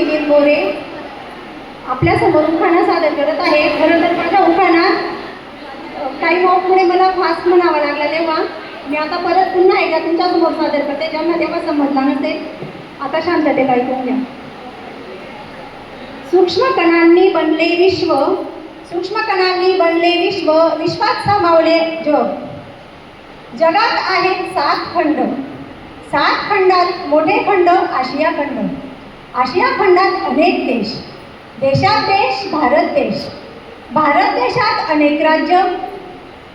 मिलिंद मोरे. आपल्यासमोर उखाणा सादर करत आहे. खरं तर माझ्या उखाणा टाईम ऑफमुळे मला फास्ट म्हणावा लागला तेव्हा. मी आता परत पुन्हा एकदा तुमच्यासमोर सादर करते ज्यांना तेव्हा समजला नसेल. आता शांततेला ऐकून घ्या. सूक्ष्म कणांनी बनले विश्व सूक्ष्म कणांनी बनले विश्व विश्वात सामावले जग जगात आहेत सात खंड. सात खंडात मोठे खंड आशिया खंड. आशिया खंडात अनेक देश देशात देश भारत देश. भारत देशात अनेक राज्य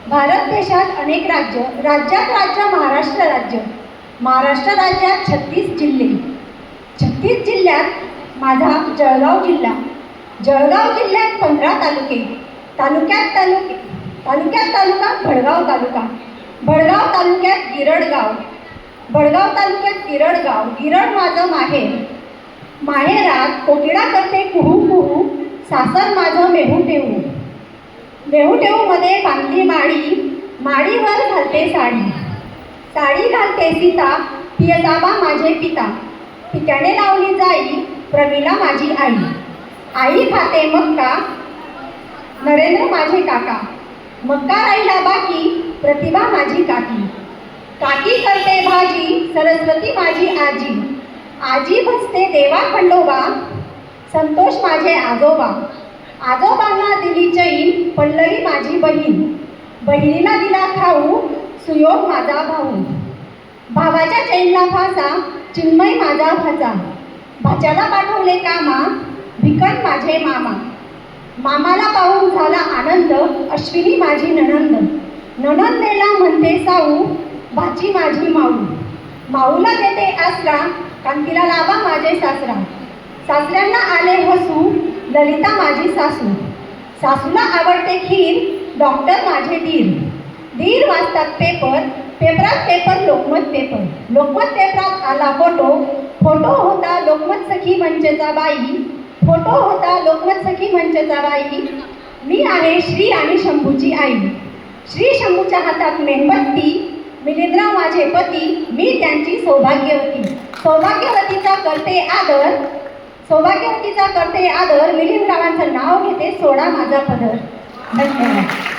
भारत देशात अनेक राज्य राज्यात राज्य महाराष्ट्र राज्य. महाराष्ट्र राज्यात छत्तीस जिल्हे. छत्तीस जिल्ह्यात माझा जळगाव जिल्हा. जळगाव जिल्ह्यात पंधरा तालुके. तालुक्यात तालुके तालुक्यात तालुका भडगाव तालुका. भडगाव तालुक्यात गिरडगाव भडगाव तालुक्यात गिरडगाव गिरड माझं माहेर. माहेरात कोकिळा करते कुहू कुहू सासर माझं मेहू टेहू मेहू टेहूमध्ये बांधली माडी माडीवर घालते साडी. साडी घालते सीता पियताबा माझे पिता. पित्याने लावली जाई प्रमिला माझी आई. आई खाते मक्का नरेंद्र माझे काका. मक्का राहिला बाकी प्रतिभा माझी काकी. काकी करते भाजी सरस्वती माझी आजी. आजी भजते देवा खंडोबा संतोष माझे आजोबा. आजोबांना दिली चैन पडलरी माझी बहीण. बहिणीला दिला खाऊ सुयोग माझा भाऊ. भावाच्या चैनला फासा चिन्मय माझा भाचा. भाच्याला पाठवले कामा भिकन माझे मामा. मामाला पाहून झाला आनंद अश्विनी माझी नणंद. नणंदेला म्हणते साऊ भाची माझी माऊ. माऊला देते आसरा कांतीला लावा माझे सासरा. सासऱ्यांना आले हसू ललिता माझी सासू. सासूला आवडते खीर डॉक्टर माझे दीर. दीर वाचतात पेपर पेपरात पेपर लोकमत पेपर लोकमत पेपरात आला फोटो फोटो होता लोकमत सखी मंचचा बाई. फोटो होता लोकमत सखी मंचचा बाई. मी आहे श्री आणि शंभूची आई. श्री शंभूच्या हातात मेणबत्ती मिलिंदराव माझे पती मी त्यांची सौभाग्यवती. सौभाग्यवतीचा करते आदर सौभाग्यवतीचा करते आदर मिलिंदरावांचं नाव घेते सोडा माझा पदर. धन्यवाद.